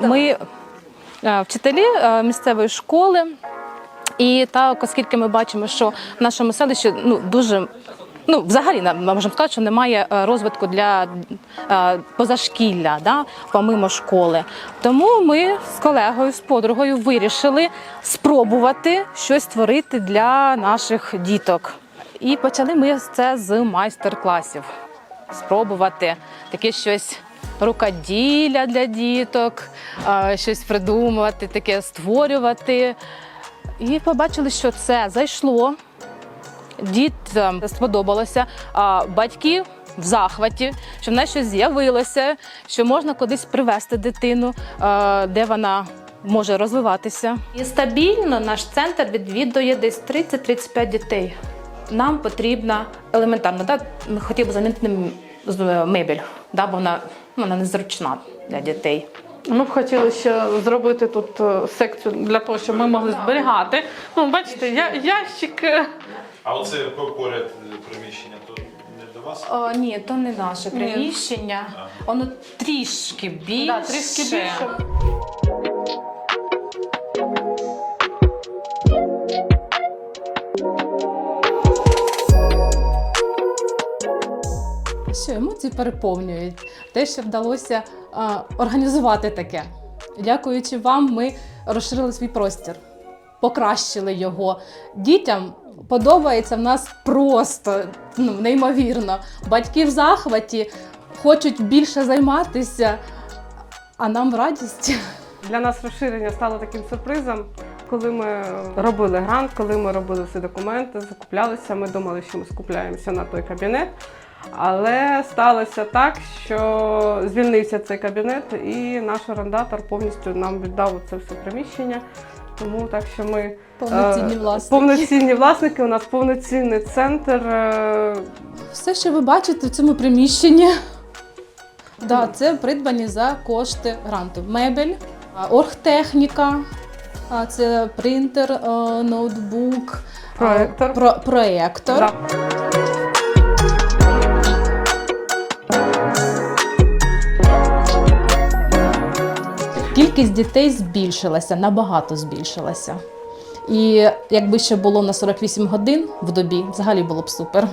Ми е, вчителі е, місцевої школи, і так, оскільки ми бачимо, що в нашому селищі ну дуже. Ну, взагалі можемо сказати, що немає е, розвитку для е, позашкілля, да, помимо школи. Тому ми з колегою, з подругою вирішили спробувати щось створити для наших діток. І почали ми це з майстер-класів. Спробувати таке щось рукоділля для діток, щось придумувати, таке створювати. І побачили, що це зайшло. Дітям сподобалося, а батьки в захваті, що в нас щось з'явилося, що можна кудись привезти дитину, де вона може розвиватися. І стабільно наш центр відвідує десь 30-35 дітей. Нам потрібна елементарно, да, ми хотіли замінити мебель, да, бо вона, ну, вона незручна для дітей. Ми б хотіли ще зробити тут е, секцію для того, щоб ми могли зберігати. Ну, бачите, я, ящик. е, А оце поряд е, приміщення то не до вас? О, ні, то не наше приміщення. Воно трішки більше. Да, трішки більше. Що емоції переповнюють. Те, що вдалося організувати таке. Дякуючи вам, ми розширили свій простір, покращили його. Дітям подобається в нас просто ну, неймовірно. Батьки в захваті хочуть більше займатися, а нам радість. Для нас розширення стало таким сюрпризом. Коли ми робили грант, коли ми робили всі документи, закуплялися, ми думали, що ми скупляємося на той кабінет. Але сталося так, що звільнився цей кабінет, і наш орендатор повністю нам віддав це все приміщення. Тому так що ми Повноцінні е, власники. повноцінні власники, у нас повноцінний центр. е, Все, що ви бачите в цьому приміщенні, да, це придбані за кошти гранту. Мебель, оргтехніка, це принтер, ноутбук, а, Проектор. про- проектор. да. Кількість дітей збільшилася, набагато збільшилася. І якби ще було на 48 годин в добі, взагалі було б супер.